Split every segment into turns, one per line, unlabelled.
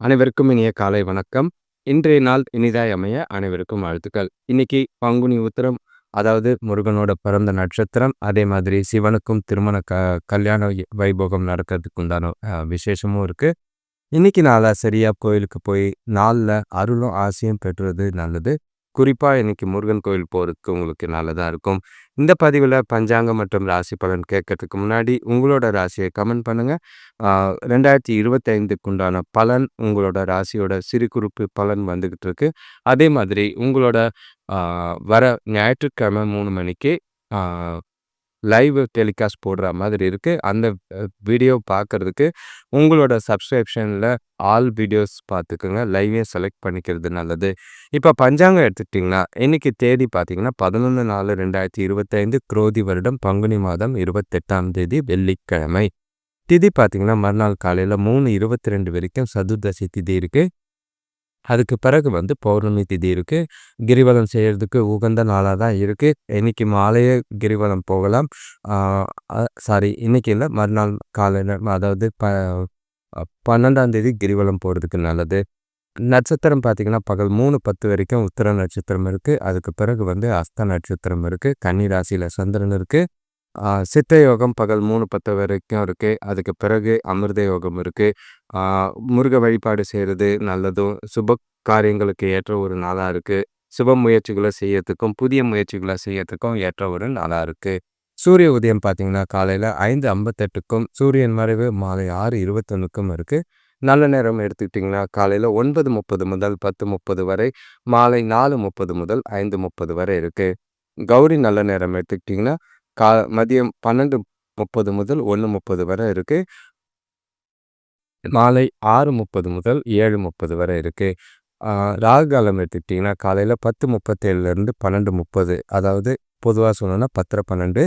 அனைவருக்கும் இனிய காலை வணக்கம். இன்றைய நாள் இனிதாய் அமைய அனைவருக்கும் வாழ்த்துக்கள். இன்னைக்கு பங்குனி உத்திரம், அதாவது முருகனோட பிறந்த நட்சத்திரம். அதே மாதிரி சிவனுக்கும் திருமண க கல்யாண வைபோகம் நடக்கிறதுக்கு உண்டான விசேஷமும் இருக்கு. இன்னைக்கு நாளாக சரியா கோயிலுக்கு போய் நாளில் அருளும் ஆசையும் பெற்றுறது நல்லது. குறிப்பாக இன்றைக்கி முருகன் கோயில் போகிறதுக்கு உங்களுக்கு நல்லதாக இருக்கும். இந்த பதிவில் பஞ்சாங்கம் மற்றும் ராசி பலன் கேட்கறதுக்கு முன்னாடி உங்களோட ராசியை கமெண்ட் பண்ணுங்கள் ரெண்டாயிரத்தி இருபத்தைந்துக்கு உண்டான பலன் உங்களோட ராசியோட சிறு குறிப்பு பலன் வந்துக்கிட்டு இருக்கு. அதே மாதிரி உங்களோட வர ஞாயிற்றுக்கிழமை மூணு மணிக்கு லைவ் டெலிகாஸ்ட் போடுற மாதிரி இருக்குது அந்த வீடியோ பார்க்குறதுக்கு உங்களோட சப்ஸ்கிரிப்ஷனில் ஆல் வீடியோஸ் பார்த்துக்குங்க லைவே செலக்ட் பண்ணிக்கிறது நல்லது. இப்போ பஞ்சாங்கம் எடுத்துக்கிட்டிங்கன்னா இன்றைக்கி தேதி பார்த்தீங்கன்னா பதினொன்று நாலு ரெண்டாயிரத்தி இருபத்தைந்து குரோதி வருடம் பங்குனி மாதம் இருபத்தெட்டாம் தேதி வெள்ளிக்கிழமை. திதி பார்த்திங்கன்னா மறுநாள் காலையில் மூணு இருபத்தி ரெண்டு வரைக்கும் சதுர்தசி திதி இருக்குது அதுக்கு பிறகு வந்து பௌர்ணமி திதி இருக்குது கிரிவலம் செய்கிறதுக்கு உகந்த நாளாக தான் இருக்குது இன்றைக்கி மாலையே கிரிவலம் போகலாம். சாரி இன்றைக்கி இல்லை மறுநாள் காலையில் அதாவது ப பன்னெண்டாம் தேதி கிரிவலம் போகிறதுக்கு நல்லது. நட்சத்திரம் பார்த்திங்கன்னா பகல் மூணு பத்து வரைக்கும் உத்தர நட்சத்திரம் இருக்குது அதுக்கு பிறகு வந்து அஸ்த நட்சத்திரம் இருக்குது கன்னி ராசியில் சந்திரன் இருக்குது சித்த யோகம் பகல் மூணு பத்து வரைக்கும் இருக்குது அதுக்கு பிறகு அமிர்த யோகம் இருக்குது முருக வழிபாடு செய்கிறது நல்லதும். சுப காரியங்களுக்கு ஏற்ற ஒரு நாளாக இருக்குது சுப முயற்சிகளை செய்யறதுக்கும் புதிய முயற்சிகளை செய்யறதுக்கும் ஏற்ற ஒரு நாளாக இருக்குது சூரிய உதயம் பார்த்திங்கன்னா காலையில் ஐந்து ஐம்பத்தெட்டுக்கும் சூரியன் மறைவு மாலை ஆறு இருபத்தொன்றுக்கும் இருக்குது நல்ல நேரம் எடுத்துக்கிட்டிங்கன்னா காலையில் ஒன்பது முப்பது முதல் பத்து முப்பது வரை மாலை நாலு முப்பது முதல் ஐந்து முப்பது வரை இருக்குது கௌரி நல்ல நேரம் எடுத்துக்கிட்டிங்கன்னா கா மதியம் பன்னெண்டு முப்பது முதல் ஒன்று முப்பது வரை இருக்குது மாலை ஆறு முப்பது முதல் ஏழு முப்பது வரை இருக்குது ராகு காலம் எடுத்துக்கிட்டிங்கன்னா காலையில் பத்து முப்பத்தேழுலேருந்து பன்னெண்டு முப்பது அதாவது பொதுவாக சொல்லணுன்னா பத்தரை பன்னெண்டு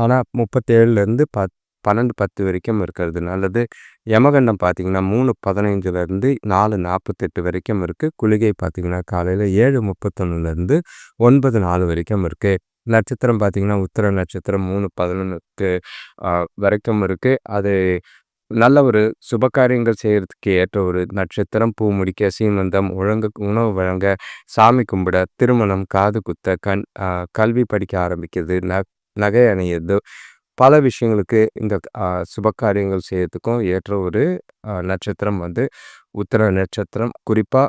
ஆனால் முப்பத்தேழுலேருந்து பத் பன்னெண்டு பத்து வரைக்கும் இருக்கிறது. நல்லது. யமகண்டம் பார்த்திங்கன்னா மூணு பதினைஞ்சுலேருந்து நாலு நாற்பத்தெட்டு வரைக்கும் இருக்குது குளிகை பார்த்திங்கன்னா காலையில் ஏழு முப்பத்தொன்னுலேருந்து ஒன்பது நாலு வரைக்கும் இருக்குது நட்சத்திரம் பார்த்திங்கன்னா உத்திர நட்சத்திரம் மூணு பதினொன்றுக்கு வரைக்கும் இருக்குது அது நல்ல ஒரு சுபகாரியங்கள் செய்கிறதுக்கு ஏற்ற ஒரு நட்சத்திரம். பூ முடிக்க சீமந்தம் ஒழுங்கு உணவு வழங்க சாமி கும்பிட திருமணம் காது குத்த கண் கல்வி படிக்க ஆரம்பிக்கிறது ந நகை அணியது பல விஷயங்களுக்கு இந்த சுபகாரியங்கள் செய்கிறதுக்கும் ஏற்ற ஒரு நட்சத்திரம் வந்து உத்தர நட்சத்திரம். குறிப்பாக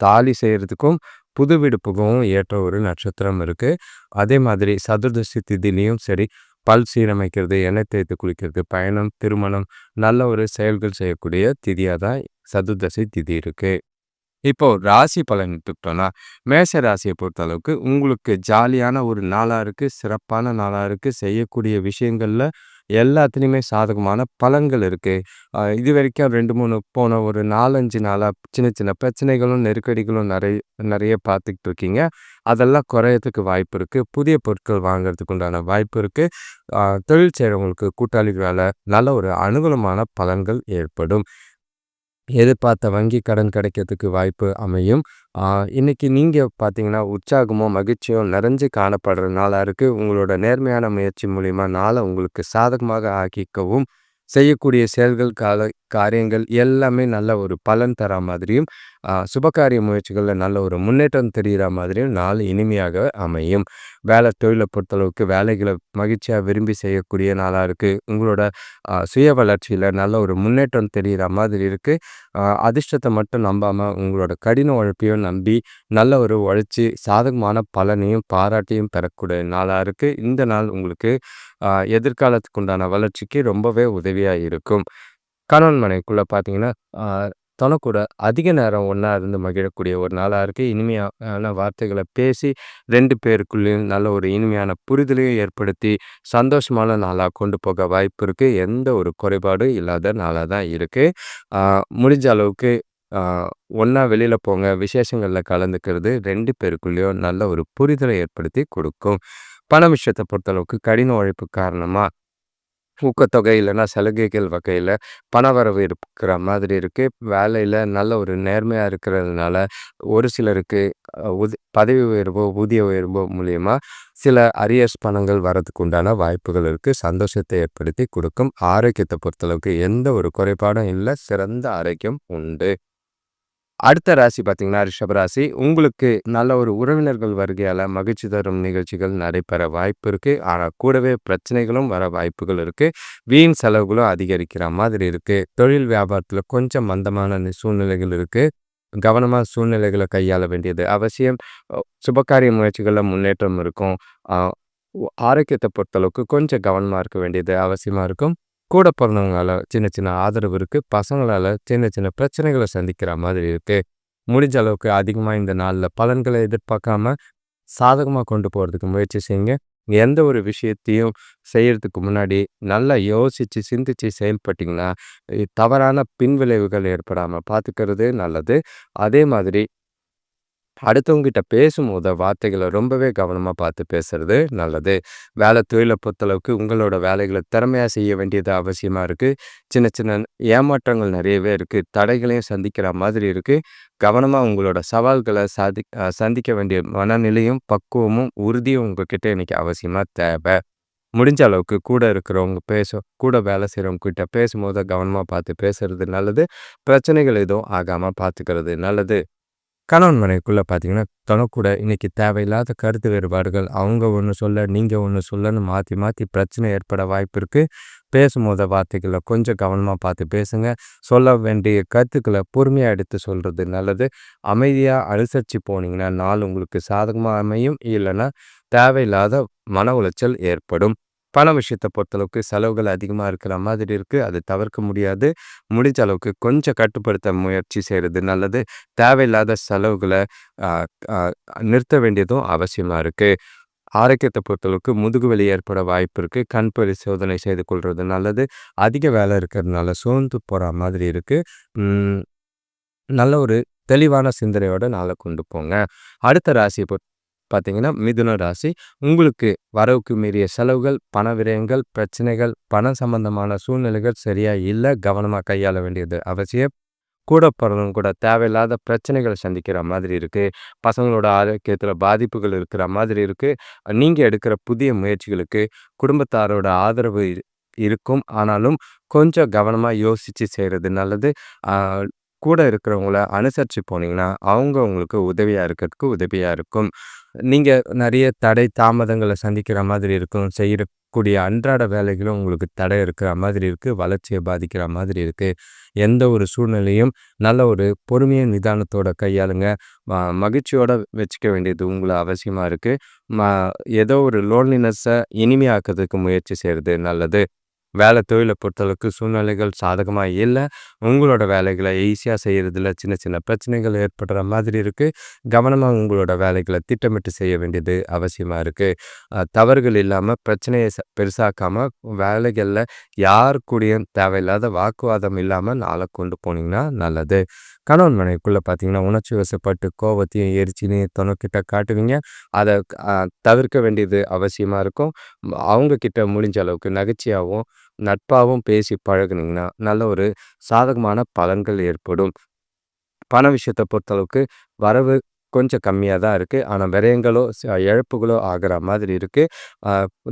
தாலி செய்கிறதுக்கும் புது விடுப்புக்கும் ஏற்ற ஒரு நட்சத்திரம் இருக்குது அதே மாதிரி சதுர்தசி திதிலையும் சரி பல் சீரமைக்கிறது எண்ணெய் தேய்த்து குளிக்கிறது பயணம் திருமணம் நல்ல ஒரு செயல்கள் செய்யக்கூடிய திதியாக தான் சதுர்தசி திதி இருக்குது இப்போ ராசி பலன் எடுத்துக்கிட்டோம்னா மேஷ ராசியை பொறுத்த அளவுக்கு உங்களுக்கு ஜாலியான ஒரு நாளாக இருக்குது சிறப்பான நாளாக இருக்குது செய்யக்கூடிய விஷயங்களில் எல்லாத்துலேயுமே சாதகமான பலன்கள் இருக்குது இது வரைக்கும் ரெண்டு மூணு போன ஒரு நாலஞ்சு நாளாக சின்ன சின்ன பிரச்சனைகளும் நெருக்கடிகளும் நிறைய நிறைய பார்த்துக்கிட்டு இருக்கீங்க அதெல்லாம் குறையறதுக்கு வாய்ப்பு இருக்குது புதிய பொருட்கள் வாங்குறதுக்கு உண்டான வாய்ப்பு இருக்குது தொழில் செய்கிறவங்களுக்கு கூட்டாளிகளால் நல்ல ஒரு அனுகூலமான பலன்கள் ஏற்படும். எதிர்பார்த்த வங்கி கடன் கிடைக்கிறதுக்கு வாய்ப்பு அமையும். இன்றைக்கி நீங்கள் பார்த்தீங்கன்னா உற்சாகமோ மகிழ்ச்சியோ நிறைஞ்சு காணப்படுற நாளாக இருக்குது உங்களோட நேர்மையான முயற்சி மூலிமா நாளை உங்களுக்கு சாதகமாக ஆக்கிக்கவும் செய்யக்கூடிய செயல்கள் கால காரியங்கள் எல்லாமே நல்ல ஒரு பலன் தர மாதிரியும் சுபகாரிய முயற்சிகளில் நல்ல ஒரு முன்னேற்றம் தெரிகிற மாதிரியும் நாள் இனிமையாக அமையும். வேலை தொழிலை பொறுத்தளவுக்கு வேலைகளை மகிழ்ச்சியாக விரும்பி செய்யக்கூடிய நாளாக இருக்குது உங்களோட சுய வளர்ச்சியில் நல்ல ஒரு முன்னேற்றம் தெரிகிற மாதிரி இருக்குது அதிர்ஷ்டத்தை மட்டும் நம்பாமல் உங்களோட கடின உழைப்பையும் நம்பி நல்ல ஒரு உழைச்சி சாதகமான பலனையும் பாராட்டியும் பெறக்கூடிய நாளாக இருக்குது இந்த நாள் உங்களுக்கு எதிர்காலத்துக்கு உண்டான வளர்ச்சிக்கு ரொம்பவே உதவியாக இருக்கும். கணவன் மனைவிக்குள்ளே பார்த்தீங்கன்னா தனக்கூட அதிக நேரம் ஒன்றா இருந்து மகிழக்கூடிய ஒரு நாளாக இருக்குது இனிமையான வார்த்தைகளை பேசி ரெண்டு பேருக்குள்ளேயும் நல்ல ஒரு இனிமையான புரிதலையும் ஏற்படுத்தி சந்தோஷமான நாளாக கொண்டு போக வாய்ப்பு இருக்குது எந்த ஒரு குறைபாடும் இல்லாத நாளாக தான் இருக்குது முடிஞ்ச அளவுக்கு ஒன்றா வெளியில் போங்க. விசேஷங்களில் கலந்துக்கிறது ரெண்டு பேருக்குள்ளேயும் நல்ல ஒரு புரிதலை ஏற்படுத்தி கொடுக்கும். பண விஷயத்தை பொறுத்தளவுக்கு கடின உழைப்பு காரணமாக ஊக்கத்தொகை இல்லைன்னா சலுகைகள் வகையில் பணவரவு இருக்கிற மாதிரி இருக்குது வேலையில் நல்ல ஒரு நேர்மையாக இருக்கிறதுனால ஒரு சிலருக்கு உத பதவி உயர்வோ ஊதிய உயர்வோ மூலியமா சில அரியர்ஸ் பணங்கள் வரதுக்கு உண்டான வாய்ப்புகள் இருக்குது சந்தோஷத்தை ஏற்படுத்தி கொடுக்கும். ஆரோக்கியத்தை பொறுத்தளவுக்கு எந்த ஒரு குறைபாடும் இல்லை. சிறந்த ஆரோக்கியம் உண்டு. அடுத்த ராசி பார்த்தீங்கன்னா ரிஷபராசி உங்களுக்கு நல்ல ஒரு உறவினர்கள் வருகையால் மகிழ்ச்சி தரும் நிகழ்ச்சிகள் நடைபெற வாய்ப்பு இருக்குது ஆனால் கூடவே பிரச்சனைகளும் வர வாய்ப்புகள் இருக்குது வீண் செலவுகளும் அதிகரிக்கிற மாதிரி இருக்குது தொழில் வியாபாரத்தில் கொஞ்சம் மந்தமான சூழ்நிலைகள் இருக்குது கவனமாக சூழ்நிலைகளை கையாள வேண்டியது அவசியம். சுபகாரிய முயற்சிகளில் முன்னேற்றம் இருக்கும். ஆரோக்கியத்தை பொறுத்தளவுக்கு கொஞ்சம் கவனமாக இருக்க வேண்டியது அவசியமாக இருக்கும். கூட பிறந்தவங்களால சின்ன சின்ன ஆதரவு இருக்குது பசங்களால் சின்ன சின்ன பிரச்சனைகளை சந்திக்கிற மாதிரி இருக்குது முடிஞ்ச அளவுக்கு அதிகமாக இந்த நாளில் பலன்களை எதிர்பார்க்காம சாதகமாக கொண்டு போகிறதுக்கு முயற்சி செய்யுங்க. எந்த ஒரு விஷயத்தையும் செய்கிறதுக்கு முன்னாடி நல்லா யோசித்து சிந்தித்து செயல்பட்டிங்கன்னா தவறான பின்விளைவுகள் ஏற்படாமல் பார்த்துக்கிறது நல்லது. அதே மாதிரி அடுத்தவங்ககிட்ட பேசும்போது வார்த்தைகளை ரொம்பவே கவனமாக பார்த்து பேசுறது நல்லது. வேலை தொழிலை பொறுத்தளவுக்கு உங்களோட வேலைகளை திறமையாக செய்ய வேண்டியது அவசியமாக இருக்குது சின்ன சின்ன ஏமாற்றங்கள் நிறையவே இருக்குது தடைகளையும் சந்திக்கிற மாதிரி இருக்குது கவனமாக உங்களோட சவால்களை சாதி சந்திக்க வேண்டிய மனநிலையும் பக்குவமும் உறுதியும் உங்ககிட்ட இன்றைக்கி அவசியமாக தேவை. முடிஞ்ச அளவுக்கு கூட இருக்கிறவங்க பேச கூட வேலை செய்கிறவங்க கிட்ட பேசும்போது கவனமாக பார்த்து பேசுறது நல்லது. பிரச்சனைகள் எதுவும் ஆகாமல் பார்த்துக்கிறது நல்லது. கணவன் மனைவிக்குள்ளே பார்த்தீங்கன்னா தனக்கூட இன்றைக்கி தேவையில்லாத கருத்து வேறுபாடுகள் அவங்க ஒன்று சொல்ல நீங்கள் ஒன்று சொல்லன்னு மாற்றி மாற்றி பிரச்சனை ஏற்பட வாய்ப்பு இருக்குது பேசும்போத வார்த்தைகளை கொஞ்சம் கவனமாக பார்த்து பேசுங்க. சொல்ல வேண்டிய கருத்துக்களை பொறுமையாக எடுத்து சொல்கிறது நல்லது. அமைதியாக அனுசரித்து போனீங்கன்னா நாள் உங்களுக்கு சாதகமாக அமையும். இல்லைன்னா தேவையில்லாத மன உளைச்சல் ஏற்படும். பண விஷயத்தை பொறுத்தளவுக்கு செலவுகள் அதிகமாக இருக்கிற மாதிரி இருக்குது அது தவிர்க்க முடியாது. முடிஞ்ச அளவுக்கு கொஞ்சம் கட்டுப்படுத்த முயற்சி செய்கிறது நல்லது. தேவையில்லாத செலவுகளை நிறுத்த வேண்டியதும் அவசியமாக இருக்குது ஆரோக்கியத்தை பொறுத்தளவுக்கு முதுகு வலி ஏற்பட வாய்ப்பு இருக்குது கண் பரிசோதனை செய்து கொள்வது நல்லது. அதிக வேலை இருக்கிறதுனால சோர்ந்து போகிற மாதிரி இருக்குது நல்ல ஒரு தெளிவான சிந்தனையோட நாளை கொண்டு போங்க. அடுத்த ராசியை பொறுத்த பார்த்தீங்கன்னா மிதுன ராசி. உங்களுக்கு வரவுக்கு மீறிய செலவுகள் பண விரயங்கள் பிரச்சனைகள் பண சம்பந்தமான சூழ்நிலைகள் சரியாக இல்லை கவனமாக கையாள வேண்டியது அவசியம். கூட பிறந்தவங்க கூட தேவையில்லாத பிரச்சனைகளை சந்திக்கிற மாதிரி இருக்குது பசங்களோட ஆரோக்கியத்தில் பாதிப்புகள் இருக்கிற மாதிரி இருக்குது நீங்கள் எடுக்கிற புதிய முயற்சிகளுக்கு குடும்பத்தாரோட ஆதரவு இருக்கும். ஆனாலும் கொஞ்சம் கவனமாக யோசித்து செய்கிறது நல்லது. கூட இருக்கிறவங்கள அனுசரித்து போனீங்கன்னா அவங்க உங்களுக்கு உதவியாக இருக்கிறதுக்கு உதவியாக இருக்கும். நீங்கள் நிறைய தடை தாமதங்களை சந்திக்கிற மாதிரி இருக்கும். செய்யக்கூடிய அன்றாட வேலைகளும் உங்களுக்கு தடை இருக்கிற மாதிரி இருக்குது வளர்ச்சியை பாதிக்கிற மாதிரி இருக்குது எந்த ஒரு சூழ்நிலையும் நல்ல ஒரு பொறுமையை நிதானத்தோட கையாளுங்க. மகிழ்ச்சியோட வச்சுக்க வேண்டியது உங்களை அவசியமாக இருக்குது ம ஏதோ ஒரு லோன்லினஸ்ஸை இனிமையாக்கிறதுக்கு முயற்சி செய்கிறது நல்லது. வேலை தொழிலை பொறுத்தளவுக்கு சூழ்நிலைகள் சாதகமாக இல்லை. உங்களோட வேலைகளை ஈஸியாக செய்கிறதுல சின்ன சின்ன பிரச்சனைகள் ஏற்படுற மாதிரி இருக்குது கவனமாக உங்களோட வேலைகளை திட்டமிட்டு செய்ய வேண்டியது அவசியமாக இருக்குது தவறுகள் இல்லாமல் பிரச்சனையை பெருசாக்காமல் வேலைகளில் யார் கூடயும் தேவையில்லாத வாக்குவாதம் இல்லாமல் நாளை கொண்டு போனீங்கன்னா நல்லது. கணவன் மனைவிக்குள்ளே பார்த்தீங்கன்னா உணர்ச்சி வசப்பட்டு கோபத்தையும் எரிச்சினையும் தொணக்கிட்ட காட்டுவீங்க. அதை தவிர்க்க வேண்டியது அவசியமாக இருக்கும். அவங்கக்கிட்ட முடிஞ்ச அளவுக்கு நகைச்சியாகவும் நட்பாகவும் பேசி பழகுனீங்கன்னா நல்ல ஒரு சாதகமான பலன்கள் ஏற்படும். பண விஷயத்தை பொறுத்தளவுக்கு வரவு கொஞ்சம் கம்மியாக தான் இருக்குது ஆனால் விரயங்களோ இழப்புகளோ ஆகிற மாதிரி இருக்குது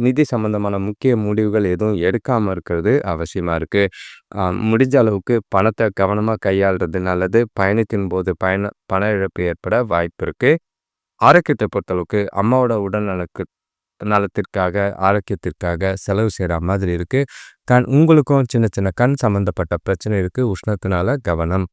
நிதி சம்மந்தமான முக்கிய முடிவுகள் எதுவும் எடுக்காமல் இருக்கிறது அவசியமாக இருக்குது முடிஞ்ச அளவுக்கு பணத்தை கவனமாக கையாளுறது நல்லது. பயணத்தின் போது பயண பண இழப்பு ஏற்பட வாய்ப்பு இருக்குது ஆரோக்கியத்தை பொறுத்தளவுக்கு அம்மாவோட உடல்நலக்கு நலத்திற்காக ஆரோக்கியத்திற்காக செலவு செய்கிற மாதிரி இருக்குது கண் உங்களுக்கும் சின்ன சின்ன கண் சம்மந்தப்பட்ட பிரச்சனை இருக்குது உஷ்ணத்தினால கவனம்.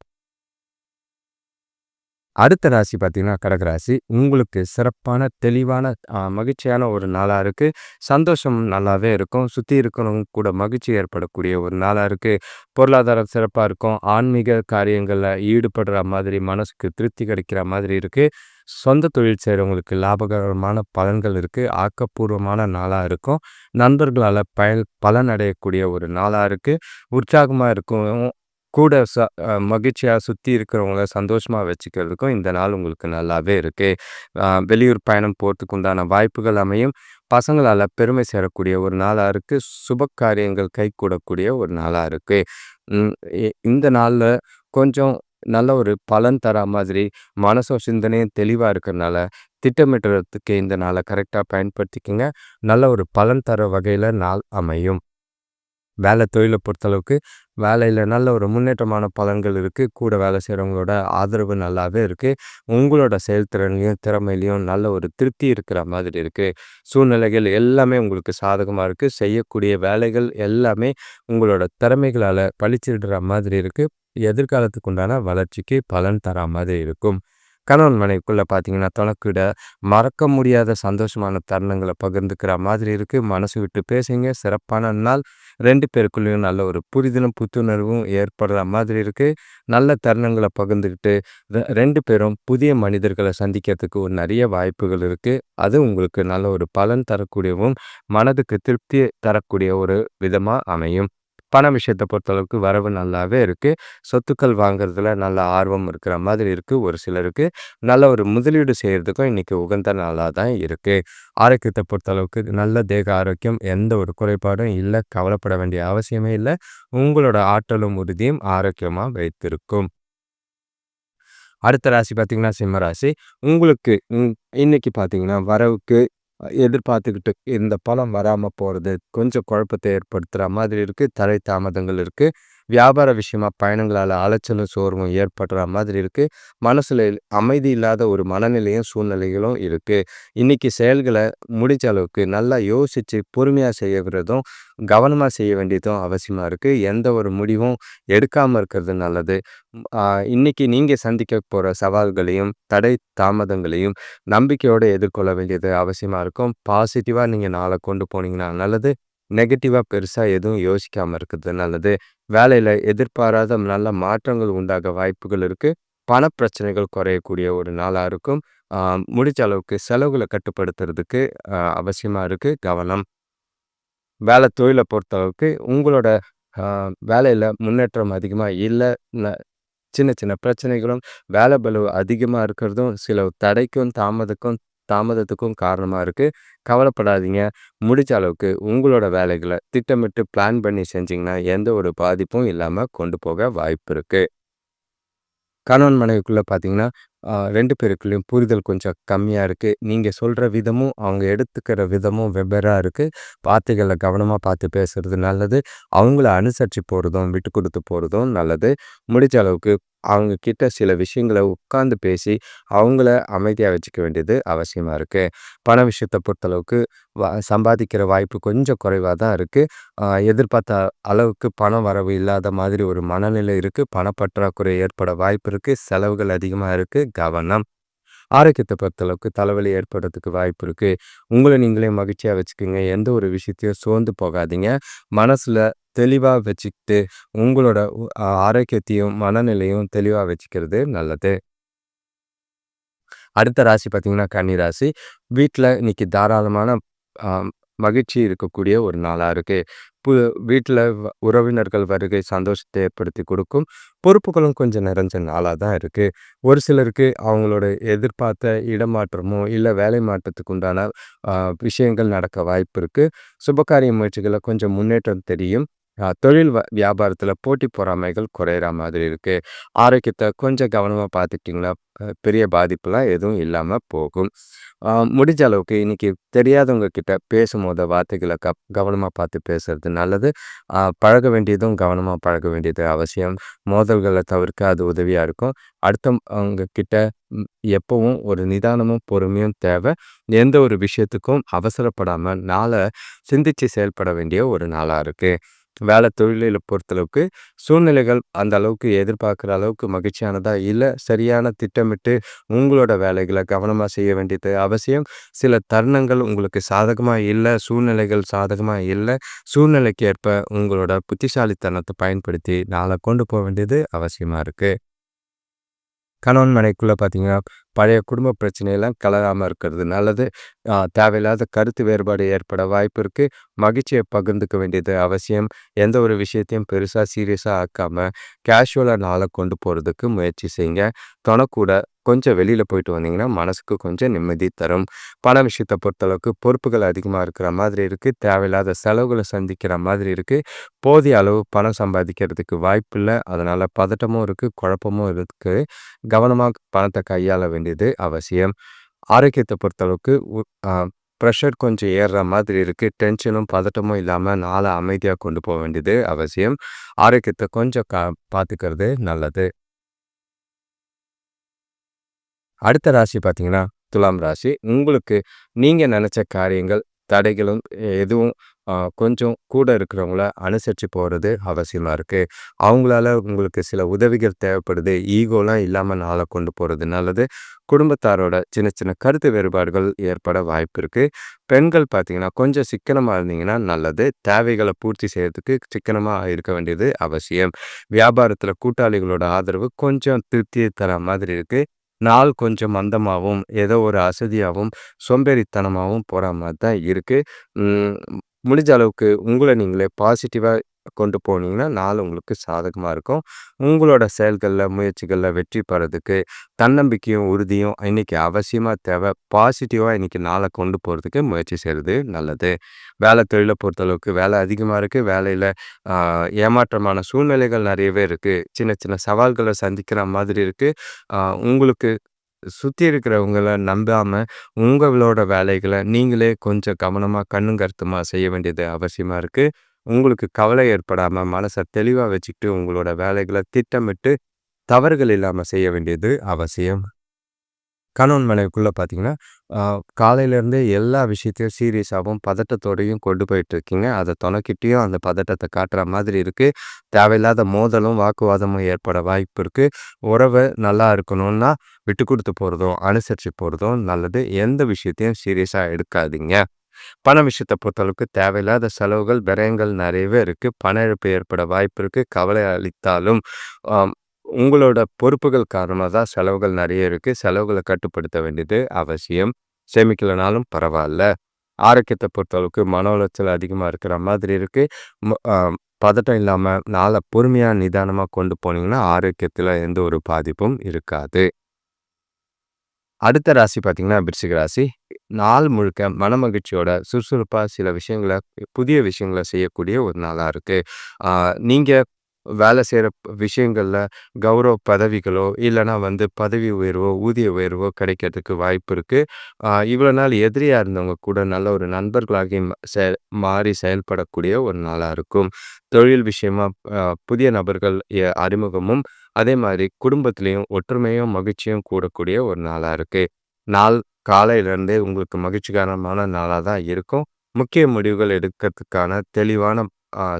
அடுத்த ராசி பார்த்தீங்கன்னா கடகராசி உங்களுக்கு சிறப்பான தெளிவான மகிழ்ச்சியான ஒரு நாளாக இருக்குது சந்தோஷம் நல்லாவே இருக்கும். சுற்றி இருக்கிறவங்க கூட மகிழ்ச்சி ஏற்படக்கூடிய ஒரு நாளாக இருக்குது பொருளாதாரம் சிறப்பாக இருக்கும். ஆன்மீக காரியங்களில் ஈடுபடுற மாதிரி மனசுக்கு திருப்தி கிடைக்கிற மாதிரி இருக்குது சொந்த தொழில் செய்கிறவங்களுக்கு லாபகரமான பலன்கள் இருக்குது ஆக்கப்பூர்வமான நாளாக இருக்கும். நண்பர்களால் பயன் பலன் அடையக்கூடிய ஒரு நாளாக இருக்குது உற்சாகமாக இருக்கும். கூட ச மகிழ்ச்சியாக சுற்றி இருக்கிறவங்கள சந்தோஷமாக வச்சுக்கிறதுக்கும் இந்த நாள் உங்களுக்கு நல்லாவே இருக்குது வெளியூர் பயணம் போகிறதுக்கு உண்டான வாய்ப்புகள் அமையும். பசங்களால் பெருமை சேரக்கூடிய ஒரு நாளாக இருக்குது சுப காரியங்கள் கூடக்கூடிய ஒரு நாளாக இருக்குது இந்த நாளில் கொஞ்சம் நல்ல ஒரு பலன் தர மாதிரி மனசும் சிந்தனையும் தெளிவாக இருக்கிறனால திட்டமிடுறதுக்கு இந்த நாளை கரெக்டாக பயன்படுத்திக்கங்க. நல்ல ஒரு பலன் தர வகையில் நாள் அமையும். வேலை தொழிலை பொறுத்தளவுக்கு வேலையில் நல்ல ஒரு முன்னேற்றமான பலன்கள் இருக்குது கூட வேலை செய்கிறவங்களோட ஆதரவு நல்லாவே இருக்குது உங்களோட செயல்திறன்லையும் திறமையிலையும் நல்ல ஒரு திருப்தி இருக்கிற மாதிரி இருக்குது சூழ்நிலைகள் எல்லாமே உங்களுக்கு சாதகமாக இருக்குது செய்யக்கூடிய வேலைகள் எல்லாமே உங்களோட திறமைகளால் பழிச்சிடுற மாதிரி இருக்குது எதிர்காலத்துக்கு உண்டான வளர்ச்சிக்கு பலன் தர மாதிரி இருக்கும். கணவன் மனைவிக்குள்ளே பார்த்தீங்கன்னா தனக்கிட மறக்க முடியாத சந்தோஷமான தருணங்களை பகிர்ந்துக்கிற மாதிரி இருக்குது மனசு விட்டு பேசுங்க. சிறப்பான நாள். ரெண்டு பேருக்குள்ளேயும் நல்ல ஒரு புரிதலும் புத்துணர்வும் ஏற்படுற மாதிரி இருக்குது நல்ல தருணங்களை பகிர்ந்துக்கிட்டு ரெண்டு பேரும் புதிய மனிதர்களை சந்திக்கிறதுக்கு ஒரு நிறைய வாய்ப்புகள் இருக்குது அது உங்களுக்கு நல்ல ஒரு பலன் தரக்கூடியவும் மனதுக்கு திருப்தி தரக்கூடிய ஒரு விதமாக அமையும். பண விஷயத்தை பொறுத்தளவுக்கு வரவு நல்லாவே இருக்குது சொத்துக்கள் வாங்குறதுல நல்ல ஆர்வம் இருக்கிற மாதிரி இருக்குது ஒரு சிலருக்கு. நல்ல ஒரு முதலீடு செய்கிறதுக்கும் இன்றைக்கி உகந்த நாளாக தான் இருக்குது ஆரோக்கியத்தை பொறுத்தளவுக்கு நல்ல தேக ஆரோக்கியம் எந்த ஒரு குறைபாடும் இல்லை கவலைப்பட வேண்டிய அவசியமே இல்லை. உங்களோட ஆற்றலும் உறுதியும் ஆரோக்கியமாக வைத்திருக்கும். அடுத்த ராசி பார்த்திங்கன்னா சிம்ம ராசி. உங்களுக்கு இன்னைக்கு பார்த்தீங்கன்னா வரவுக்கு எதிர்பார்த்துக்கிட்டு இந்த பழம் வராமல் போகிறது கொஞ்சம் குழப்பத்தை ஏற்படுத்துகிற மாதிரி இருக்குது தலை தாமதங்கள் இருக்குது வியாபார விஷயமா பயணங்களால் அலைச்சலும் சோர்வும் ஏற்படுற மாதிரி இருக்குது மனசில் அமைதி இல்லாத ஒரு மனநிலையும் சூழ்நிலைகளும் இருக்குது இன்றைக்கி செயல்களை முடிச்ச அளவுக்கு நல்லா யோசித்து பொறுமையாக செய்யறதும் கவனமாக செய்ய வேண்டியதும் அவசியமாக இருக்குது எந்த ஒரு முடிவும் எடுக்காமல் இருக்கிறது நல்லது. இன்றைக்கி நீங்கள் சந்திக்க போகிற சவால்களையும் தடை தாமதங்களையும் நம்பிக்கையோடு எதிர்கொள்ள வேண்டியது அவசியமாக இருக்கும். பாசிட்டிவாக நீங்கள் நாளை கொண்டு போனீங்கன்னா நல்லது. நெகட்டிவாக பெருசாக எதுவும் யோசிக்காமல் இருக்கிறது நல்லது. வேலையில் எதிர்பாராத நல்ல மாற்றங்கள் உண்டாக வாய்ப்புகள் இருக்குது பணப்பிரச்சனைகள் குறையக்கூடிய ஒரு நாளாக இருக்கும். முடிஞ்ச அளவுக்கு செலவுகளை கட்டுப்படுத்துறதுக்கு அவசியமாக இருக்குது கவனம். வேலை தொழிலை பொறுத்தளவுக்கு உங்களோட வேலையில் முன்னேற்றம் அதிகமாக இல்லை சின்ன சின்ன பிரச்சனைகளும் வேலை பலு அதிகமாக இருக்கிறதும் சில தடைக்கும் தாமதக்கும் தாமதத்துக்கும் காரணமாக இருக்குது கவலைப்படாதீங்க. முடிச்ச அளவுக்கு உங்களோட வேலைகளை திட்டமிட்டு பிளான் பண்ணி செஞ்சிங்கன்னா எந்த ஒரு பாதிப்பும் இல்லாமல் கொண்டு போக வாய்ப்பு இருக்குது கணவன் மனைவிக்குள்ளே பார்த்தீங்கன்னா ரெண்டு பேருக்குள்ளேயும் புரிதல் கொஞ்சம் கம்மியாக இருக்குது நீங்கள் சொல்கிற விதமும் அவங்க எடுத்துக்கிற விதமும் வெவ்வேறாக இருக்குது வார்த்தைகளை கவனமாக பார்த்து பேசுகிறது நல்லது. அவங்கள அனுசரித்து போகிறதும் விட்டு கொடுத்து போகிறதும் நல்லது. முடிச்ச அளவுக்கு அவங்க கிட்ட சில விஷயங்களை உட்காந்து பேசி அவங்கள அமைதியாக வச்சுக்க வேண்டியது அவசியமாக இருக்குது பண விஷயத்தை பொறுத்தளவுக்கு வ சம்பாதிக்கிற வாய்ப்பு கொஞ்சம் குறைவாக தான் இருக்குது எதிர்பார்த்த அளவுக்கு பணம் வரவு இல்லாத மாதிரி ஒரு மனநிலை இருக்குது பணப்பற்றாக்குறை ஏற்பட வாய்ப்பு இருக்குது செலவுகள் அதிகமாக இருக்குது கவனம். ஆரோக்கியத்தை பொறுத்தளவுக்கு தலைவலி ஏற்படுறதுக்கு வாய்ப்பு இருக்குது உங்களை நீங்களே மகிழ்ச்சியாக வச்சுக்கோங்க. எந்த ஒரு விஷயத்தையும் சோர்ந்து போகாதீங்க. மனசில் தெளிவாக வச்சுக்கிட்டு உங்களோட ஆரோக்கியத்தையும் மனநிலையும் தெளிவாக வச்சுக்கிறது நல்லது. அடுத்த ராசி பார்த்தீங்கன்னா கன்னி ராசி வீட்டில் இன்னைக்கு தாராளமான மகிழ்ச்சி இருக்கக்கூடிய ஒரு நாளாக இருக்குது பு வீட்டில் உறவினர்கள் வருகை சந்தோஷத்தை ஏற்படுத்தி கொடுக்கும் பொறுப்புகளும் கொஞ்சம் நிறைஞ்ச நாளாக தான் இருக்குது ஒரு சிலருக்கு அவங்களோட எதிர்பார்த்த இடமாற்றமோ இல்லை வேலை மாற்றத்துக்கு உண்டான விஷயங்கள் நடக்க வாய்ப்பு இருக்குது சுபகாரிய முயற்சிகளில் கொஞ்சம் முன்னேற்றம் தெரியும். தொழில் வ வியாபாரத்தில் போட்டி பொறாமைகள் குறையிற மாதிரி இருக்குது ஆரோக்கியத்தை கொஞ்சம் கவனமாக பார்த்துக்கிட்டிங்கன்னா பெரிய பாதிப்புலாம் எதுவும் இல்லாமல் போகும். முடிஞ்ச அளவுக்கு இன்றைக்கி தெரியாதவங்க கிட்ட பேசும்போது வார்த்தைகளை க கவனமாக பார்த்து பேசுறது நல்லது. பழக வேண்டியதும் கவனமாக பழக வேண்டியது அவசியம். மோதல்களை தவிர்க்க அது உதவியாக இருக்கும். அடுத்தவங்க கிட்ட எப்பவும் ஒரு நிதானமும் பொறுமையும் தேவை. எந்த ஒரு விஷயத்துக்கும் அவசரப்படாமல் நாளை சிந்தித்து செயல்பட வேண்டிய ஒரு நாளாக இருக்குது வேலை தொழிலில் பொறுத்தளவுக்கு சூழ்நிலைகள் அந்த அளவுக்கு எதிர்பார்க்குற அளவுக்கு மகிழ்ச்சியானதாக இல்லை சரியான திட்டமிட்டு உங்களோட வேலைகளை கவனமாக செய்ய வேண்டியது அவசியம். சில தருணங்கள் உங்களுக்கு சாதகமாக இல்லை சூழ்நிலைகள் சாதகமாக இல்லை சூழ்நிலைக்கு ஏற்ப உங்களோட புத்திசாலித்தனத்தை பயன்படுத்தி நாளை கொண்டு போக வேண்டியது அவசியமாக இருக்குது கணவன் மனைக்குள்ளே பார்த்தீங்கன்னா பழைய குடும்ப பிரச்சனையெல்லாம் கலராமல் இருக்கிறது. நல்லது தேவையில்லாத கருத்து வேறுபாடு ஏற்பட வாய்ப்பு இருக்குது மகிழ்ச்சியை பகிர்ந்துக்க வேண்டியது அவசியம். எந்த ஒரு விஷயத்தையும் பெருசாக சீரியஸாக ஆக்காமல் கேஷுவலாக நாளை கொண்டு போகிறதுக்கு முயற்சி செய்யுங்க. தொணக்கூட கொஞ்சம் வெளியில் போயிட்டு வந்தீங்கன்னா மனசுக்கு கொஞ்சம் நிம்மதி தரும். பண விஷயத்தை பொறுத்தளவுக்கு பொறுப்புகள் அதிகமாக இருக்கிற மாதிரி இருக்குது தேவையில்லாத செலவுகளை சந்திக்கிற மாதிரி இருக்குது போதிய அளவு பணம் சம்பாதிக்கிறதுக்கு வாய்ப்பு இல்லை. அதனால் பதட்டமும் இருக்குது குழப்பமும் இருக்குது கவனமாக பணத்தை கையாள வேண்டியது அவசியம். ஆரோக்கியத்தை பொறுத்தளவுக்கு ப்ரெஷர் கொஞ்சம் ஏறுற மாதிரி இருக்குது டென்ஷனும் பதட்டமும் இல்லாமல் நாளை அமைதியாக கொண்டு போக வேண்டியது அவசியம். ஆரோக்கியத்தை கொஞ்சம் கா பார்த்துக்கிறது நல்லது. அடுத்த ராசி பார்த்தீங்கன்னா துலாம் ராசி. உங்களுக்கு நீங்கள் நினச்ச காரியங்கள் தடைகளும் எதுவும் கொஞ்சம் கூட இருக்கிறவங்கள அனுசரித்து போகிறது அவசியமாக இருக்குது அவங்களால உங்களுக்கு சில உதவிகள் தேவைப்படுது. ஈகோலாம் இல்லாமல் நாளை கொண்டு போகிறது நல்லது. குடும்பத்தாரோட சின்ன சின்ன கருத்து வேறுபாடுகள் ஏற்பட வாய்ப்பு இருக்குது பெண்கள் பார்த்தீங்கன்னா கொஞ்சம் சிக்கனமாக இருந்தீங்கன்னா நல்லது. தேவைகளை பூர்த்தி செய்கிறதுக்கு சிக்கனமாக இருக்க வேண்டியது அவசியம். வியாபாரத்தில் கூட்டாளிகளோட ஆதரவு கொஞ்சம் திருப்தியை தர மாதிரி இருக்குது நாள் கொஞ்சம் மந்தமாகவும் ஏதோ ஒரு அசதியாகவும் சோம்பேறித்தனமாகவும் போகிற மாதிரி தான் இருக்குது முடிஞ்ச அளவுக்கு உங்களை நீங்களே பாசிட்டிவாக கொண்டு போனீங்கன்னா நாள் உங்களுக்கு சாதகமாக இருக்கும். உங்களோட செயல்களில் முயற்சிகளில் வெற்றி பெறதுக்கு தன்னம்பிக்கையும் உறுதியும் இன்றைக்கி அவசியமாக தேவை. பாசிட்டிவாக இன்றைக்கி நாளை கொண்டு போகிறதுக்கு முயற்சி செய்கிறது நல்லது. வேலை தொழிலை பொறுத்தளவுக்கு வேலை அதிகமாக இருக்குது வேலையில் ஏமாற்றமான சூழ்நிலைகள் நிறையவே இருக்குது சின்ன சின்ன சவால்களை சந்திக்கிற மாதிரி இருக்குது உங்களுக்கு சுற்றி இருக்கிறவங்கள நம்பாமல் உங்களோட வேலைகளை நீங்களே கொஞ்சம் கவனமாக கண்ணும் கருத்துமாக செய்ய வேண்டியது அவசியமாக இருக்குது உங்களுக்கு கவலை ஏற்படாமல் மனசை தெளிவாக வச்சுக்கிட்டு உங்களோட வேலைகளை திட்டமிட்டு தவறுகள் இல்லாமல் செய்ய வேண்டியது அவசியம். கணவன் மனைவிக்குள்ளே பார்த்தீங்கன்னா காலையிலேருந்தே எல்லா விஷயத்தையும் சீரியஸாகவும் பதட்டத்தோடையும் கொண்டு போயிட்டுருக்கீங்க. அதை துணைக்கிட்டேயும் அந்த பதட்டத்தை காட்டுற மாதிரி இருக்குது தேவையில்லாத மோதலும் வாக்குவாதமும் ஏற்பட வாய்ப்பு இருக்குது உறவை நல்லா இருக்கணும்னா விட்டு கொடுத்து போகிறதும் அனுசரித்து போகிறதும் நல்லது. எந்த விஷயத்தையும் சீரியஸாக எடுக்காதீங்க. பண விஷயத்தை பொறுத்தளவுக்கு தேவையில்லாத செலவுகள் விரயங்கள் நிறையவே இருக்குது பண இழப்பு ஏற்பட வாய்ப்பு இருக்குது கவலை அளித்தாலும் உங்களோட பொறுப்புகள் காரணமாக தான் செலவுகள் நிறைய இருக்குது செலவுகளை கட்டுப்படுத்த வேண்டியது அவசியம். சேமிக்கலைனாலும் பரவாயில்ல. ஆரோக்கியத்தை பொறுத்தளவுக்கு மன உளைச்சல் அதிகமாக இருக்கிற மாதிரி இருக்குது பதட்டம் இல்லாமல் நாளை பொறுமையாக நிதானமாக கொண்டு போனீங்கன்னா ஆரோக்கியத்தில் எந்த ஒரு பாதிப்பும் இருக்காது. அடுத்த ராசி பார்த்தீங்கன்னா விருச்சிக ராசி. நாள் முழுக்க மனமகிழ்ச்சியோட சுறுசுறுப்பாக சில விஷயங்களை புதிய விஷயங்களை செய்யக்கூடிய ஒரு நாளாக இருக்குது நீங்கள் வேலை செய்கிற விஷயங்களில் கௌரவ பதவிகளோ இல்லைனா வந்து பதவி உயர்வோ ஊதிய உயர்வோ கிடைக்கிறதுக்கு வாய்ப்பு இருக்குது இவ்வளோ நாள் எதிரியாக இருந்தவங்க கூட நல்ல ஒரு நண்பர்களாகி செ மாறி செயல்படக்கூடிய ஒரு நாளாக இருக்கும். தொழில் விஷயமா புதிய நபர்கள் அறிமுகமும் அதே மாதிரி குடும்பத்திலையும் ஒற்றுமையும் மகிழ்ச்சியும் கூடக்கூடிய ஒரு நாளாக இருக்குது நாள் காலையிலேருந்தே உங்களுக்கு மகிழ்ச்சிகரமான நாளாக தான் இருக்கும். முக்கிய முடிவுகள் எடுக்கிறதுக்கான தெளிவான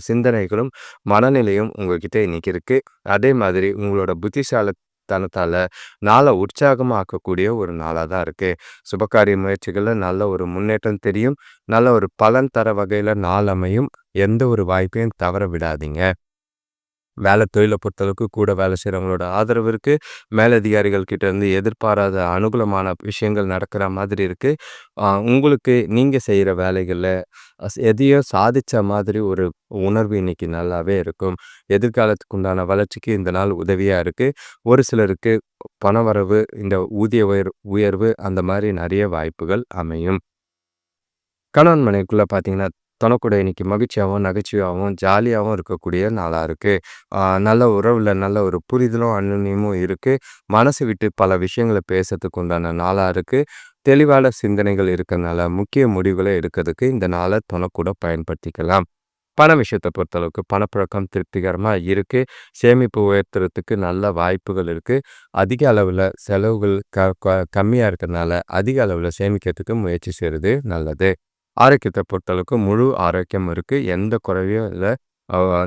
சிந்தனைகளும் மனநிலையும் உங்ககிட்ட இன்றைக்கி இருக்குது அதே மாதிரி உங்களோட புத்திசாலித்தனத்தால் நாளை உற்சாகமாக்கக்கூடிய ஒரு நாளாக தான் இருக்குது சுபகாரிய முயற்சிகளில் நல்ல ஒரு முன்னேற்றம் தெரியும். நல்ல ஒரு பலன் தர வகையில் நாள் அமையும் எந்த ஒரு வாய்ப்பையும் தவற விடாதீங்க. வேலை தொழிலை பொறுத்தளவுக்கு கூட வேலை செய்கிறவங்களோட ஆதரவு இருக்குது மேலதிகாரிகள் கிட்டேருந்து எதிர்பாராத அனுகூலமான விஷயங்கள் நடக்கிற மாதிரி இருக்குது உங்களுக்கு நீங்கள் செய்கிற வேலைகளில் எதையோ சாதித்த மாதிரி ஒரு உணர்வு இன்னைக்கு நல்லாவே இருக்கும். எதிர்காலத்துக்கு உண்டான வளர்ச்சிக்கு இந்த நாள் உதவியாக இருக்குது ஒரு சிலருக்கு பணவரவு இந்த ஊதிய உயர் உயர்வு அந்த மாதிரி நிறைய வாய்ப்புகள் அமையும். கணவன் மனைக்குள்ளே பார்த்தீங்கன்னா கூட இன்னைக்கு மகிழ்ச்சியாகவும் நகைச்சுவையாகவும் ஜாலியாகவும் இருக்கக்கூடிய நாளாக இருக்குது நல்ல உறவில் நல்ல ஒரு புரிதலும் அன்னுன்யமும் இருக்குது மனசு விட்டு பல விஷயங்களை பேசுறதுக்கு உண்டான நாளாக இருக்குது தெளிவான சிந்தனைகள் இருக்கிறதுனால முக்கிய முடிவுகளை எடுக்கிறதுக்கு இந்த நாளை துணக்கூட பயன்படுத்திக்கலாம். பண விஷயத்தை பொறுத்தளவுக்கு பணப்பழக்கம் திருப்திகரமாக இருக்குது சேமிப்பு உயர்த்துறதுக்கு நல்ல வாய்ப்புகள் இருக்குது அதிக அளவில் செலவுகள் க கம்மியாக இருக்கிறதுனால அதிக அளவில் சேமிக்கிறதுக்கு முயற்சி செய்கிறது நல்லது. ஆரோக்கியத்தை பொறுத்தளவுக்கு முழு ஆரோக்கியம் இருக்குது எந்த குறையும் இல்லை.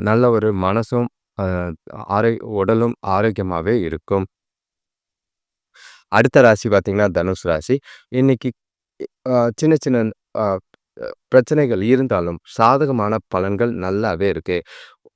நல்ல ஒரு மனசும் ஆரோ உடலும் ஆரோக்கியமாகவே இருக்கும். அடுத்த ராசி பார்த்திங்கன்னா தனுஷ் ராசி. இன்னைக்கு சின்ன சின்ன பிரச்சனைகள் இருந்தாலும் சாதகமான பலன்கள் நல்லாவே இருக்குது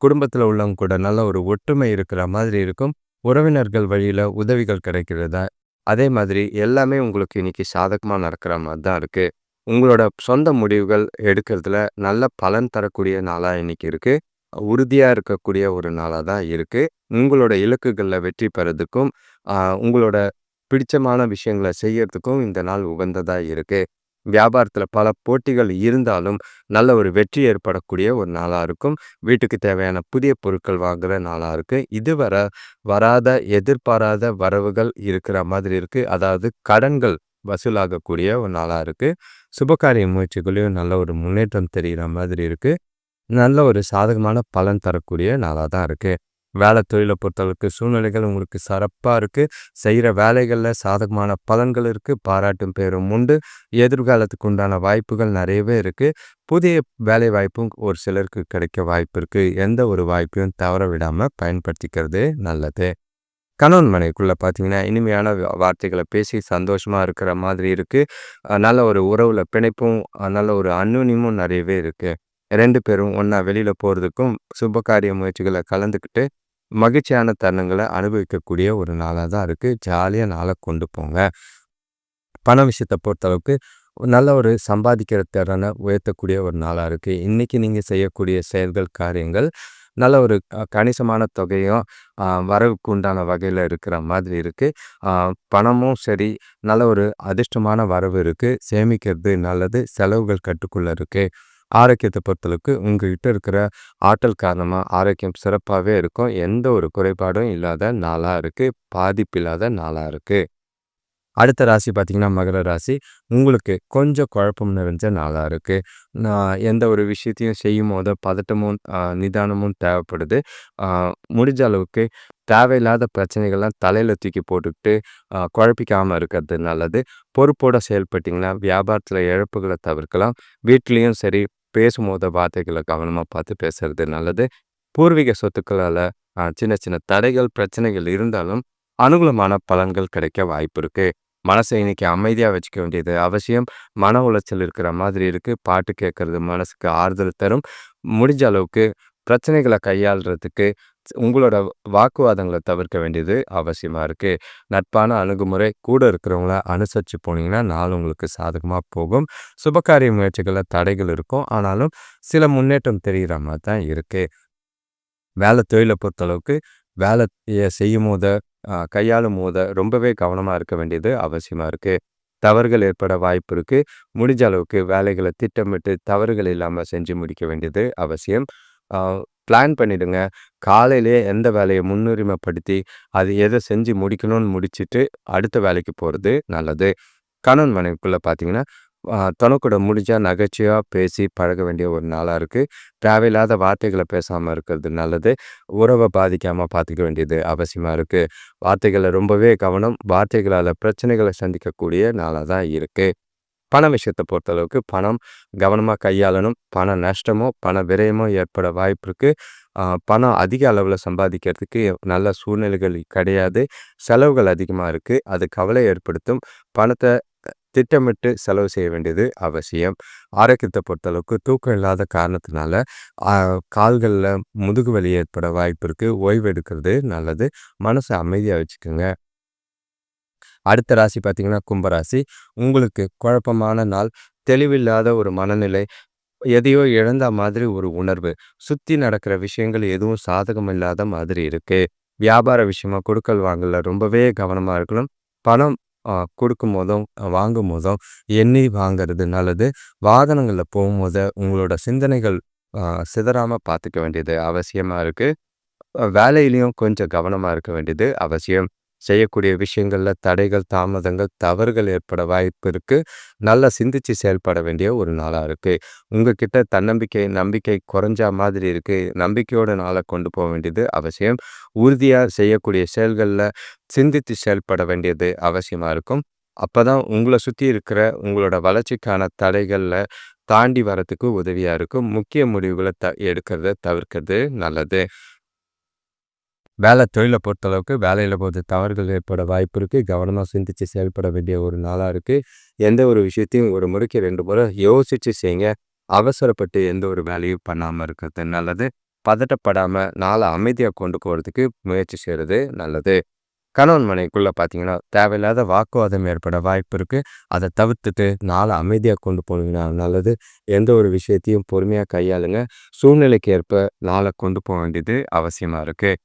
குடும்பத்தில் உள்ளவங்க கூட நல்ல ஒரு ஒற்றுமை இருக்கிற மாதிரி இருக்கும். உறவினர்கள் வழியில் உதவிகள் கிடைக்கிறதா அதே மாதிரி எல்லாமே உங்களுக்கு இன்னைக்கு சாதகமாக நடக்கிற மாதிரி தான் இருக்குது உங்களோட சொந்த முடிவுகள் எடுக்கிறதுல நல்ல பலன் தரக்கூடிய நாளாக இன்னைக்கு இருக்குது உறுதியாக இருக்கக்கூடிய ஒரு நாளாக தான் இருக்குது உங்களோட இலக்குகளில் வெற்றி பெறதுக்கும், உங்களோட பிடிச்சமான விஷயங்கள செய்யறதுக்கும் இந்த நாள் உகந்ததாக இருக்குது வியாபாரத்தில் பல போட்டிகள் இருந்தாலும், நல்ல ஒரு வெற்றி ஏற்படக்கூடிய ஒரு நாளாக இருக்கும். வீட்டுக்கு தேவையான புதிய பொருட்கள் வாங்குகிற நாளாக இருக்குது இதுவரை வராத, எதிர்பாராத வரவுகள் இருக்கிற மாதிரி இருக்குது அதாவது கடன்கள் வசூலாகக்கூடிய ஒரு நாளாக இருக்குது சுபகாரிய முயற்சிகளையும் நல்ல ஒரு முன்னேற்றம் தெரிகிற மாதிரி இருக்குது நல்ல ஒரு சாதகமான பலன் தரக்கூடிய நாளாக தான் இருக்குது வேலை தொழிலை பொறுத்தளவுக்கு சூழ்நிலைகள் உங்களுக்கு சிறப்பாக இருக்குது செய்கிற வேலைகளில் சாதகமான பலன்கள் இருக்குது பாராட்டும் பேரும் உண்டு. எதிர்காலத்துக்கு உண்டான வாய்ப்புகள் நிறையவே இருக்குது புதிய வேலை வாய்ப்பும் ஒரு சிலருக்கு கிடைக்க வாய்ப்பு இருக்குது எந்த ஒரு வாய்ப்பையும் தவற விடாமல் பயன்படுத்திக்கிறது நல்லது. கணவன் மனைவிக்குள்ள பார்த்தீங்கன்னா, இனிமையான வ பேசி சந்தோஷமாக இருக்கிற மாதிரி இருக்குது நல்ல ஒரு உறவில் பிணைப்பும், நல்ல ஒரு அன்னுனியமும் நிறையவே இருக்குது ரெண்டு பேரும் ஒன்றா வெளியில் போகிறதுக்கும் சுபகாரிய முயற்சிகளை கலந்துக்கிட்டு, மகிழ்ச்சியான தருணங்களை அனுபவிக்கக்கூடிய ஒரு நாளாக தான் இருக்குது ஜாலியாக நாளை கொண்டு போங்க. பண விஷயத்தை பொறுத்தளவுக்கு, நல்ல ஒரு சம்பாதிக்கிற திறனை உயர்த்தக்கூடிய ஒரு நாளாக இருக்குது இன்றைக்கி நீங்கள் செய்யக்கூடிய செயல்கள், காரியங்கள் நல்ல ஒரு கணிசமான தொகையும், வரவுக்கு உண்டான வகையில் இருக்கிற மாதிரி இருக்குது பணமும் சரி, நல்ல ஒரு அதிர்ஷ்டமான வரவு இருக்குது சேமிக்கிறது நல்லது. செலவுகள் கட்டுக்குள்ளே இருக்குது ஆரோக்கியத்தை பொறுத்தளவுக்கு, உங்ககிட்ட இருக்கிற ஆற்றல் காரணமாக ஆரோக்கியம் சிறப்பாகவே இருக்கும். எந்த ஒரு குறைபாடும் இல்லாத நாளாக இருக்குது பாதிப்பு பாதிப்பில்லாத நாளாக இருக்குது அடுத்த ராசி பார்த்தீங்கன்னா, மகர ராசி. உங்களுக்கு கொஞ்சம் குழப்பம் நிறைஞ்ச நாளாக இருக்குது நான் எந்த ஒரு விஷயத்தையும் செய்யும் போது பதட்டமும், நிதானமும் தேவைப்படுது. முடிஞ்ச அளவுக்கு தேவையில்லாத பிரச்சனைகள்லாம் தலையில் தூக்கி போட்டுக்கிட்டு, குழப்பிக்காமல் இருக்கிறது நல்லது. பொறுப்போடு செயல்பட்டிங்கன்னா வியாபாரத்தில் இழப்புகளை தவிர்க்கலாம். வீட்லேயும் சரி, பேசும்போது வார்த்தைகளை கவனமாக பார்த்து பேசுறது நல்லது. பூர்வீக சொத்துக்களால் சின்ன சின்ன தடைகள், பிரச்சனைகள் இருந்தாலும், அனுகூலமான பலன்கள் கிடைக்க வாய்ப்பு இருக்குது மனசை இன்னைக்கு அமைதியாக வச்சுக்க வேண்டியது அவசியம். மன உளைச்சல் இருக்கிற மாதிரி இருக்குது பாட்டு கேட்கறது மனசுக்கு ஆறுதல் தரும். முடிஞ்ச அளவுக்கு பிரச்சனைகளை கையாளுறதுக்கு உங்களோட வாக்குவாதங்களை தவிர்க்க வேண்டியது அவசியமாக இருக்குது நட்பான அணுகுமுறை, கூட இருக்கிறவங்கள அனுசரித்து போனீங்கன்னா, நாள் உங்களுக்கு சாதகமாக போகும். சுபகாரிய முயற்சிகளில் தடைகள் இருக்கும். ஆனாலும், சில முன்னேற்றம் தெரிகிற மாதிரி தான் இருக்குது வேலை தொழிலை பொறுத்தளவுக்கு, வேலைய செய்யும்போது, கையாளும் கையாளும்போது ரொம்பவே கவனமாக இருக்க வேண்டியது அவசியமாக இருக்குது தவறுகள் ஏற்பட வாய்ப்பு இருக்குது முடிஞ்ச அளவுக்கு வேலைகளை திட்டமிட்டு, தவறுகள் இல்லாமல் செஞ்சு முடிக்க வேண்டியது அவசியம். பிளான் பண்ணிடுங்க. காலையிலேயே எந்த வேலையை முன்னுரிமைப்படுத்தி, அது எதை செஞ்சு முடிக்கணும்னு முடிச்சுட்டு, அடுத்த வேலைக்கு போகிறது நல்லது. கணவன் மனைவிக்குள்ளே பார்த்தீங்கன்னா, தனக்கூட முடிஞ்சால் நகைச்சுவையா பேசி பழக வேண்டிய ஒரு நாளாக இருக்குது தேவையில்லாத வார்த்தைகளை பேசாமல் இருக்கிறது நல்லது. உறவை பாதிக்காமல் பார்த்துக்க வேண்டியது அவசியமாக இருக்குது வார்த்தைகளை ரொம்பவே கவனம். வார்த்தைகளால் பிரச்சனைகளை சந்திக்கக்கூடிய நாளாக தான் இருக்குது பண விஷயத்தை பொறுத்தளவுக்கு, பணம் கவனமாக கையாளணும். பண நஷ்டமோ, பண விரயமோ ஏற்பட வாய்ப்பு இருக்குது பணம் அதிக அளவில் சம்பாதிக்கிறதுக்கு நல்ல சூழ்நிலைகள் கிடையாது. செலவுகள் அதிகமாக இருக்குது அது கவலை ஏற்படுத்தும். பணத்தை திட்டமிட்டு செலவு செய்ய வேண்டியது அவசியம். ஆரோக்கியத்தை பொறுத்தளவுக்கு, தூக்கம் இல்லாத காரணத்தினால, கால்களில் முதுகு வலி ஏற்பட வாய்ப்பு இருக்குது ஓய்வு எடுக்கிறது நல்லது. மனசை அமைதியாக வச்சுக்கோங்க அடுத்த ராசி பார்த்தீங்கன்னா, கும்பராசி. உங்களுக்கு குழப்பமான நாள். தெளிவில்லாத ஒரு மனநிலை. எதையோ இழந்த மாதிரி ஒரு உணர்வு. சுற்றி நடக்கிற விஷயங்கள் எதுவும் சாதகம் இல்லாத மாதிரி இருக்குது வியாபார விஷயமா கொடுக்கல் வாங்கல ரொம்பவே கவனமாக இருக்கணும். பணம் கொடுக்கும் போதும் வாங்கும் போதும் எண்ணி வாங்கிறது நல்லது. வாகனங்களில் போகும்போது, உங்களோட சிந்தனைகள் சிதறாமல் பார்த்துக்க வேண்டியது அவசியமாக இருக்குது வேலையிலையும் கொஞ்சம் கவனமாக இருக்க வேண்டியது அவசியம். செய்யக்கூடிய விஷயங்களில் தடைகள், தாமதங்கள், தவறுகள் ஏற்பட வாய்ப்பு இருக்குது நல்லா சிந்திச்சு செயல்பட வேண்டிய ஒரு நாளாக இருக்குது உங்ககிட்ட தன்னம்பிக்கை, நம்பிக்கை குறைஞ்சா மாதிரி இருக்குது நம்பிக்கையோட நாளை கொண்டு போக வேண்டியது அவசியம். உறுதியாக செய்யக்கூடிய செயல்களில் சிந்தித்து செயல்பட வேண்டியது அவசியமாக இருக்கும். அப்போ தான் உங்களை சுற்றி இருக்கிற உங்களோட வளர்ச்சிக்கான தடைகளில் தாண்டி வரத்துக்கு உதவியாக இருக்கும். முக்கிய முடிவுகளை த எடுக்கிறத தவிர்க்கிறது நல்லது. வேலை தொழிலை பொறுத்தளவுக்கு, வேலையில் கொஞ்சம் தவறுகள் ஏற்பட வாய்ப்பு இருக்குது கவனமாக சிந்திச்சு செயல்பட வேண்டிய ஒரு நாளாக இருக்குது எந்த ஒரு விஷயத்தையும் ஒரு முறைக்கு ரெண்டு முறை யோசித்து செய்யுங்க. அவசரப்பட்டு எந்த ஒரு வேலையும் பண்ணாமல் இருக்கிறது நல்லது. பதட்டப்படாமல் நாளை அமைதியாக கொண்டு போகிறதுக்கு முயற்சி செய்கிறது நல்லது. கணவன் மனைக்குள்ளே பார்த்தீங்கன்னா தேவையில்லாத வாக்குவாதம் ஏற்பட வாய்ப்பு இருக்குது அதை தவிர்த்துட்டு நாளை அமைதியாக கொண்டு போனீங்கன்னா நல்லது எந்த ஒரு விஷயத்தையும் பொறுமையாக கையாளுங்க சூழ்நிலைக்கு ஏற்ப நாளை கொண்டு போக வேண்டியது அவசியமாக இருக்குது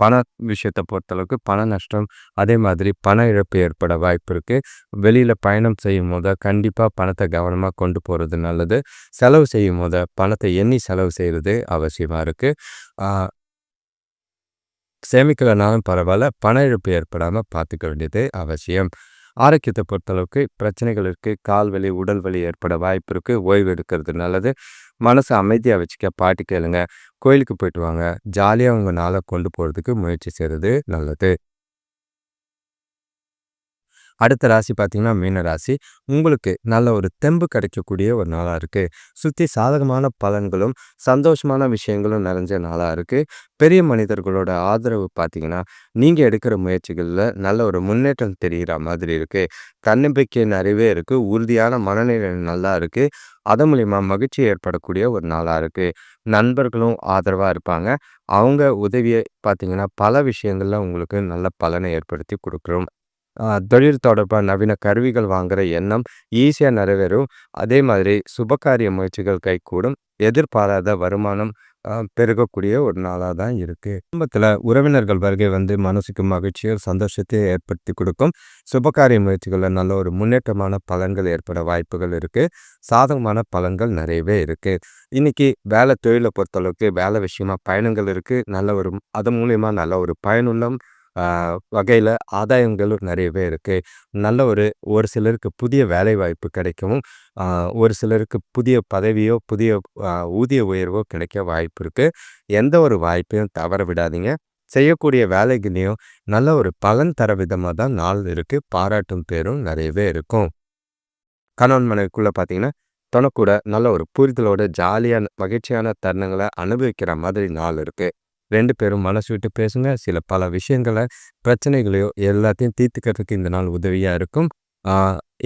பண விஷயத்தை பொறுத்தளவுக்கு பண நஷ்டம் அதே மாதிரி பண இழப்பு ஏற்பட வாய்ப்பு இருக்குது வெளியில் பயணம் செய்யும் போது கண்டிப்பாக பணத்தை கவனமாக கொண்டு போகிறது நல்லது. செலவு செய்யும் போது பணத்தை எண்ணி செலவு செய்கிறது அவசியமாக இருக்குது சேமிக்கலைனாலும் பரவாயில்ல பண இழப்பு ஏற்படாமல் பார்த்துக்க வேண்டியது அவசியம். ஆரோக்கியத்தை பொறுத்தளவுக்கு பிரச்சனைகள் இருக்குது கால் வலி உடல் வலி ஏற்பட வாய்ப்பு இருக்குது ஓய்வு எடுக்கிறது நல்லது. மனசை அமைதியாக வச்சுக்க பாட்டு கேளுங்க கோயிலுக்கு போயிட்டு வாங்க. ஜாலியாக உங்கள் நாளை கொண்டு போகிறதுக்கு முயற்சி செய்கிறது நல்லது. அடுத்த ராசி பார்த்தீங்கன்னா மீன ராசி. உங்களுக்கு நல்ல ஒரு தெம்பு கிடைக்கக்கூடிய ஒரு நாளாக இருக்குது சுற்றி சாதகமான பலன்களும் சந்தோஷமான விஷயங்களும் நிறைஞ்ச நாளாக இருக்குது பெரிய மனிதர்களோட ஆதரவு பார்த்தீங்கன்னா நீங்கள் எடுக்கிற முயற்சிகளில் நல்ல ஒரு முன்னேற்றம் தெரிகிற மாதிரி இருக்குது தன்னம்பிக்கை நிறையவே இருக்குது உறுதியான மனநிலை நல்லா இருக்குது அதன் மூலிமா மகிழ்ச்சி ஏற்படக்கூடிய ஒரு நாளாக இருக்குது நண்பர்களும் ஆதரவாக இருப்பாங்க. அவங்க உதவியை பார்த்தீங்கன்னா பல விஷயங்களில் உங்களுக்கு நல்ல பலனை ஏற்படுத்தி கொடுக்குறோம். தொழில் தொடர்பாக நவீன கருவிகள் வாங்குகிற எண்ணம் ஈஸியாக நிறைவேறும். அதே மாதிரி சுபகாரிய முயற்சிகள் கைகூடும். எதிர்பாராத வருமானம் பெருகக்கூடிய ஒரு நாளாக தான் இருக்குது குடும்பத்தில் உறவினர்கள் வருகை வந்து மனசுக்கு மகிழ்ச்சியும் சந்தோஷத்தையும் ஏற்படுத்தி கொடுக்கும். சுபகாரிய முயற்சிகளில் நல்ல ஒரு முன்னேற்றமான பலன்கள் ஏற்பட வாய்ப்புகள் இருக்குது சாதகமான பலன்கள் நிறையவே இருக்குது இன்றைக்கி வேலை தொழிலை பொறுத்தளவுக்கு வேலை விஷயமா பயணங்கள் இருக்குது நல்ல ஒரு அது மூலிமா நல்ல ஒரு பயனுள்ளம் வகையில் ஆதாயங்களும் நிறையவே இருக்குது நல்ல ஒரு ஒரு சிலருக்கு புதிய வேலை வாய்ப்பு கிடைக்கவும் ஒரு சிலருக்கு புதிய பதவியோ புதிய ஊதிய உயர்வோ கிடைக்க வாய்ப்பு இருக்குது எந்த ஒரு வாய்ப்பையும் தவற விடாதீங்க. செய்யக்கூடிய வேலைகளையும் நல்ல ஒரு பலன் தர விதமாக தான் நாள் இருக்குது பாராட்டும் பேரும் நிறையவே இருக்கும். கணவன் மனைவிக்குள்ளே பார்த்தீங்கன்னா தொணக்கூட நல்ல ஒரு புரிதலோட ஜாலியான மகிழ்ச்சியான தருணங்களை அனுபவிக்கிற மாதிரி நாள் இருக்குது ரெண்டு பேரும் மனசு விட்டு பேசுங்க. சில பல விஷயங்களை பிரச்சனைகளையோ எல்லாத்தையும் தீர்த்துக்கிறதுக்கு இந்த நாள் உதவியாக இருக்கும்.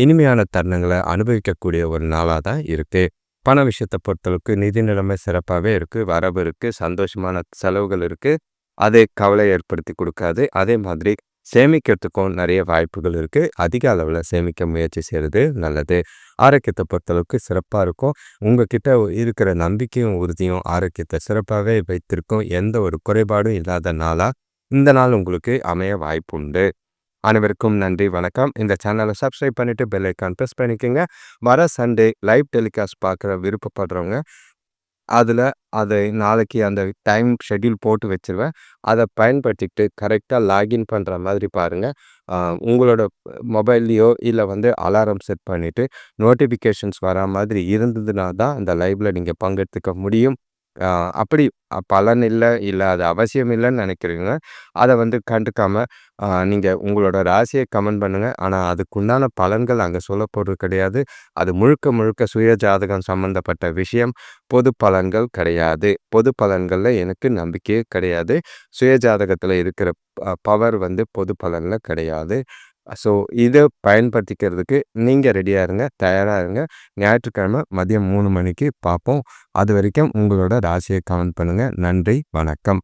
இனிமையான தருணங்களை அனுபவிக்கக்கூடிய ஒரு நாளாக தான் இருக்குது பண விஷயத்தை பொறுத்தளவுக்கு நிதி நிலைமை சிறப்பாகவே இருக்குது வரவு இருக்குது சந்தோஷமான செலவுகள் இருக்குது அதே கவலை ஏற்படுத்தி கொடுக்காது. அதே மாதிரி சேமிக்கிறதுக்கும் நிறைய வாய்ப்புகள் இருக்குது அதிக அளவில் சேமிக்க முயற்சி செய்கிறது நல்லது. ஆரோக்கியத்தை பொறுத்தளவுக்கு சிறப்பாக இருக்கும். உங்ககிட்ட இருக்கிற நம்பிக்கையும் உறுதியும் ஆரோக்கியத்தை சிறப்பாகவே வைத்திருக்கும். எந்த ஒரு குறைபாடும் இல்லாத நாளாக இந்த நாள் உங்களுக்கு அமைய வாய்ப்புண்டு. அனைவருக்கும் நன்றி வணக்கம். இந்த சேனலை சப்ஸ்கிரைப் பண்ணிவிட்டு பெல் ஐக்கான் ப்ரெஸ் பண்ணிக்கோங்க. வர சண்டே லைவ் டெலிகாஸ்ட் பார்க்குற விருப்பப்படுறவங்க அதில் அதை நாளைக்கு அந்த டைம் ஷெட்யூல் போட்டு வச்சுருவேன். அதை பயன்படுத்திக்கிட்டு கரெக்டாக லாகின் பண்ணுற மாதிரி பாருங்கள் உங்களோட மொபைல்லையோ இல்லை வந்து அலாரம் செட் பண்ணிவிட்டு நோட்டிஃபிகேஷன்ஸ் வரா மாதிரி இருந்ததுனா தான் அந்த லைவில் நீங்கள் பங்கெடுத்துக்க முடியும். அப்படி பலன் இல்லை இல்லை அது அவசியம் இல்லைன்னு நினைக்கிறீங்க. அதை வந்து கண்டுக்காமல் நீங்கள் உங்களோட ராசியை கமெண்ட் பண்ணுங்கள் ஆனால் அதுக்குண்டான பலன்கள் அங்கே சொல்லப்படுறது கிடையாது. அது முழுக்க முழுக்க சுய ஜாதகம் சம்மந்தப்பட்ட விஷயம். பொது பலன்கள் கிடையாது. பொது பலன்களில் எனக்கு நம்பிக்கையே கிடையாது. சுய ஜாதகத்தில் இருக்கிற பவர் வந்து பொது பலனில் கிடையாது. ஸோ இதை பயன்படுத்திக்கிறதுக்கு நீங்கள் ரெடியாக இருங்க தயாராக இருங்க. ஞாயிற்றுக்கிழமை மதியம் மூணு மணிக்கு பார்ப்போம். அது வரைக்கும் உங்களோட ராசியை கமெண்ட் பண்ணுங்கள் நன்றி வணக்கம்.